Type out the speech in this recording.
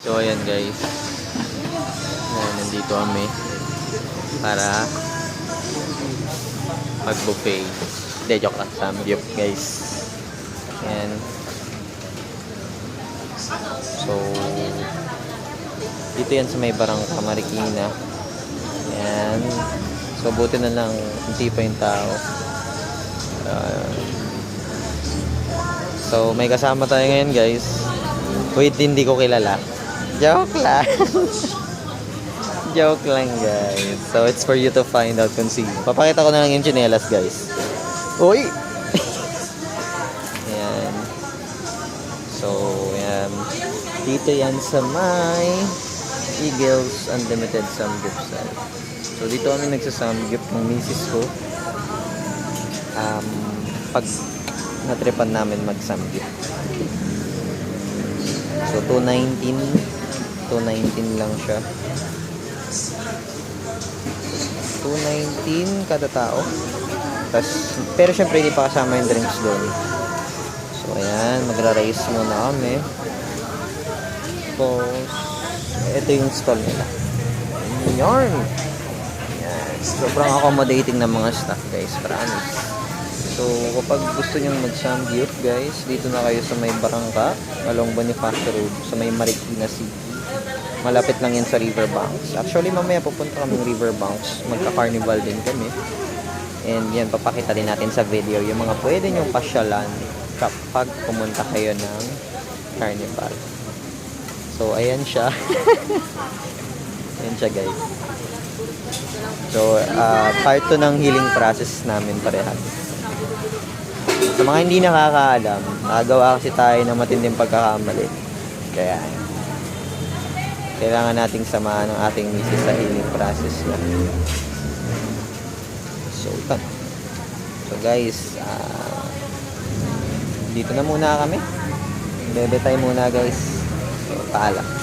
So ayan guys. Ayan, nandito kami para mag-buffet. Hindi, joke lang. Samgyup guys. Ayan. So, dito yan sa may barangka Marikina. Ayan. So, buti na lang hindi pa yung tao. Ah, so, may kasama tayo ngayon guys. Wait, hindi ko kilala. Joke lang. Joke lang, guys. So, it's for you to find out kung sino. Papakita ko na lang yung chinelas, guys. Uy! Ayan. So, ayan. Dito yan sa may Eagles Unlimited Samgyeopsal. So, dito kami nagsasamgyup ng misis ko. Um, pag natripan namin magsamgyup. So, 219. 219 lang siya. 219 kada tao. Tas, pero syempre hindi pa kasama yung drinks doon. So, ayan. Magra-race muna kami. Tapos, ito yung stall nila. Yarn! Ayan. Sobrang accommodating ng mga staff, guys. Promise. So, kapag gusto nyong mag-samgyup, guys, dito na kayo sa may Barangka, along Bonifacio Road, sa may Marikina City. Malapit lang yan sa Riverbanks. Actually, mamaya pupunta kami Riverbanks. Magka-carnival din kami. And yan, papakita din natin sa video yung mga pwede nyong pasyalan kapag pumunta kayo ng carnival. So, ayan siya. ayan siya, guys. So, ah, part to ng healing process namin parehas. Sa mga hindi nakakaalam, nakagawa kasi tayo ng matinding pagkakamali. Kaya, kailangan nating samahan ng ating misis sa healing process niya. So, ito. So, guys, ah, dito na muna kami. Bebe tayo muna, guys. So, paalam.